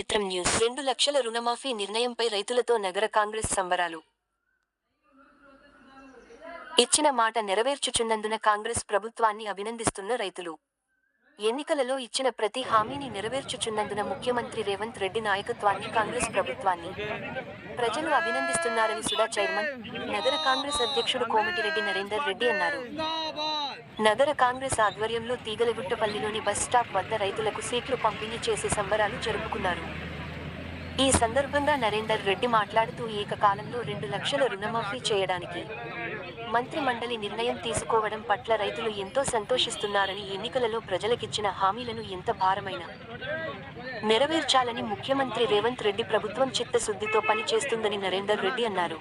Welcome news. రెండు లక్షల రుణమాఫీ నిర్ణయంపై రైతులతో నగర కాంగ్రెస్ సంబరాలు. ఇచ్చిన మాట నెరవేర్చుచున్నందున కాంగ్రెస్ ప్రభుత్వాన్ని అభినందిస్తున్న రైతులు. ఎన్నికలలో ఇచ్చిన ప్రతి హామీని నెరవేర్చుచున్నందున ముఖ్యమంత్రి రేవంత్ రెడ్డి నాయకత్వాన్ని కాంగ్రెస్ ప్రభుత్వాన్ని. ప్రజలు అభినందిస్తున్నారని సుడా చైర్మన్ నగర కాంగ్రెస్ అధ్యక్షుడు కోమటిరెడ్డి నరేందర్ రెడ్డి అన్నారు. నగర కాంగ్రెస్ ఆధ్వర్యంలో తీగలగుట్టపల్లిలోని బస్ స్టాప్ వద్ద రైతులకు సీట్లు పంపిణీ చేసే సంబరాలు జరుపుకున్నారు. ఈ సందర్భంగా నరేందర్ రెడ్డి మాట్లాడుతూ ఏకకాలంలో రెండు లక్షల రుణమాఫీ చేయడానికి మంత్రి మండలి నిర్ణయం తీసుకోవడం పట్ల రైతులు ఎంతో సంతోషిస్తున్నారని ఎన్నికలలో ప్రజలకిచ్చిన హామీలను ఎంత భారమైన నెరవేర్చాలని ముఖ్యమంత్రి రేవంత్ రెడ్డి ప్రభుత్వం చిత్తశుద్ధితో పనిచేస్తుందని నరేందర్ రెడ్డి అన్నారు.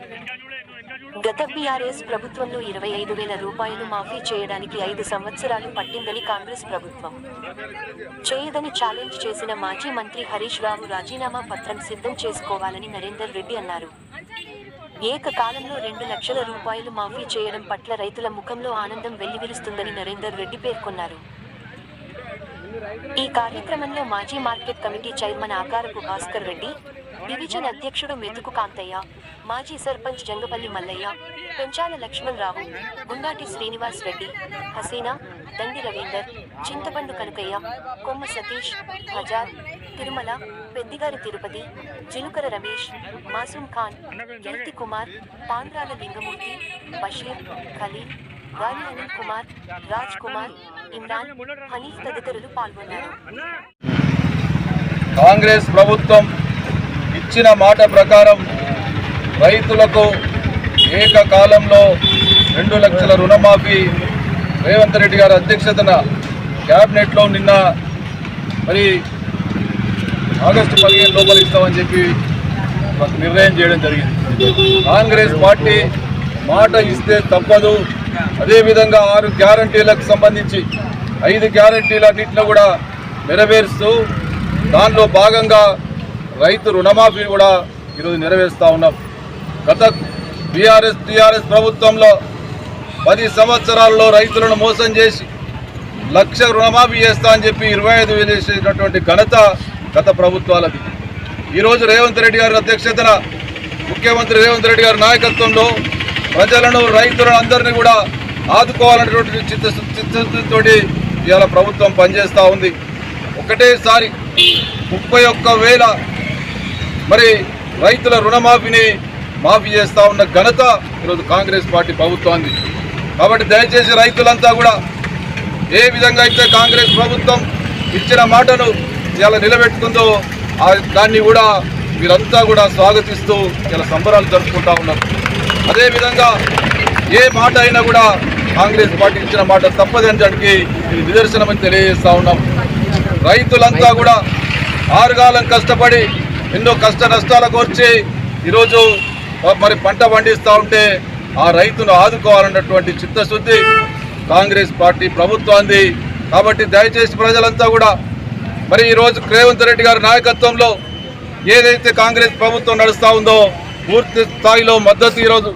గత బీఆర్ఎస్ ప్రభుత్వంలో ఇరవై ఐదు వేల రూపాయలు మాఫీ చేయడానికి ఐదు సంవత్సరాలు పట్టిందని కాంగ్రెస్ ప్రభుత్వం. చేయదని ఛాలెంజ్ చేసిన మాజీ మంత్రి హరీష్ రావు రాజీనామా పత్రం సిద్ధం చేసుకోవాలని నరేందర్ రెడ్డి అన్నారు. ఏకకాలంలో రెండు లక్షల రూపాయలు మాఫీ చేయడం పట్ల రైతుల ముఖంలో ఆనందం వెల్లివిరుస్తుందని నరేందర్ రెడ్డి పేర్కొన్నారు. ఈ కార్యక్రమంలో మాజీ market committee chairman Akarapu Bhaskar Reddy division అధ్యక్షుడు మెతుకు కాంతయ్య మాజీ సర్పంచ్ జంగపల్లి మల్లయ్య పెంచాల లక్ష్మణ్ రావు గుండాటి శ్రీనివాస్ రెడ్డి హసీనా దండి రవీందర్ చింతపండు కనుకయ్య కొమ్మ సతీష్ హజార్ తిరుమల పెద్దిగారి తిరుపతి జిలుకర రమేష్ మాసూం ఖాన్ కీర్తి కుమార్ పాండ్రాల లింగమూర్తి బషీర్ ఖలీల్ గాలి అనిల్ కుమార్ రాజ్ కుమార్ ఇమ్రాన్ హనీఫ్ తదితరులు పాల్గొన్నారు. కాంగ్రెస్ ప్రభుత్వం ఇచ్చిన మాట ప్రకారం రైతులకు ఏకకాలంలో రెండు లక్షల రుణమాఫీ రేవంత్ రెడ్డి గారి అధ్యక్షతన క్యాబినెట్లో నిన్న మరి ఆగస్టు పదిహేను లోపల ఇస్తామని చెప్పి నిర్ణయం చేయడం జరిగింది. కాంగ్రెస్ పార్టీ మాట ఇస్తే తప్పదు. అదేవిధంగా ఆరు గ్యారంటీలకు సంబంధించి ఐదు గ్యారంటీలన్నింటిలో కూడా నెరవేరుస్తూ దానిలో భాగంగా రైతు రుణమాఫీ కూడా ఈరోజు నెరవేరుస్తూ ఉన్నాం. గత బీఆర్ఎస్ టీఆర్ఎస్ ప్రభుత్వంలో పది సంవత్సరాల్లో రైతులను మోసం చేసి లక్ష రుణమాఫీ చేస్తా అని చెప్పి ఇరవై ఐదు వేలు చేసినటువంటి ఘనత గత ప్రభుత్వాలది. ఈరోజు రేవంత్ రెడ్డి గారి అధ్యక్షతన ముఖ్యమంత్రి రేవంత్ రెడ్డి గారి నాయకత్వంలో ప్రజలను రైతులను అందరినీ కూడా ఆదుకోవాలనేటువంటి చిత్త చిత్తశుద్ధితోటి ఇవాళ ప్రభుత్వం పనిచేస్తూ ఉంది. ఒకటేసారి ముప్పై ఒక్క వేల మరి రైతుల రుణమాఫీని మాఫీ చేస్తూ ఉన్న ఘనత ఈరోజు కాంగ్రెస్ పార్టీ ప్రభుత్వాన్ని కాబట్టి దయచేసి రైతులంతా కూడా ఏ విధంగా అయితే కాంగ్రెస్ ప్రభుత్వం ఇచ్చిన మాటను ఇలా నిలబెట్టుకుందో దాన్ని కూడా మీరంతా కూడా స్వాగతిస్తూ ఇలా సంబరాలు జరుపుకుంటా ఉన్నారు. అదేవిధంగా ఏ మాట అయినా కూడా కాంగ్రెస్ పార్టీ ఇచ్చిన మాట తప్పదనడానికి ఇది నిదర్శనమని తెలియజేస్తా ఉన్నాం. రైతులంతా కూడా ఆరుగాలం కష్టపడి ఎన్నో కష్ట నష్టాలకు వచ్చి ఈరోజు మరి పంట పండిస్తూ ఉంటే ఆ రైతును ఆదుకోవాలన్నటువంటి చిత్తశుద్ధి కాంగ్రెస్ పార్టీ ప్రభుత్వాన్ని కాబట్టి దయచేసి ప్రజలంతా కూడా మరి ఈరోజు రేవంత్ రెడ్డి గారి నాయకత్వంలో ఏదైతే కాంగ్రెస్ ప్రభుత్వం నడుస్తూ ఉందో పూర్తి స్థాయిలో మద్దతు ఈరోజు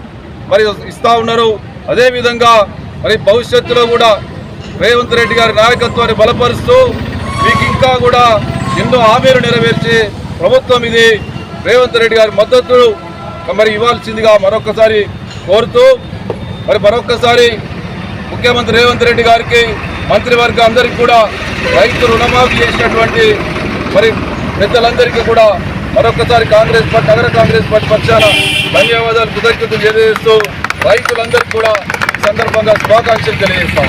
మరి ఇస్తూ ఉన్నారు. అదేవిధంగా మరి భవిష్యత్తులో కూడా రేవంత్ రెడ్డి గారి నాయకత్వాన్ని బలపరుస్తూ మీకు ఇంకా కూడా ఎన్నో హామీలు నెరవేర్చి ప్రభుత్వం ఇది రేవంత్ రెడ్డి గారి మద్దతు. మరి ఇవ్వాల్సిందిగా మరొకసారి కోరుతూ మరి మరొకసారి ముఖ్యమంత్రి రేవంత్ రెడ్డి గారికి మంత్రివర్గ అందరికీ కూడా రైతు రుణమాఫీ చేసినటువంటి మరి పెద్దలందరికీ కూడా మరొకసారి కాంగ్రెస్ పార్టీ నగర కాంగ్రెస్ పార్టీ పక్షాన ధన్యవాదాలు కృతజ్ఞతలు తెలియజేస్తూ రైతులందరికీ కూడా సందర్భంగా శుభాకాంక్షలు తెలియజేస్తాం.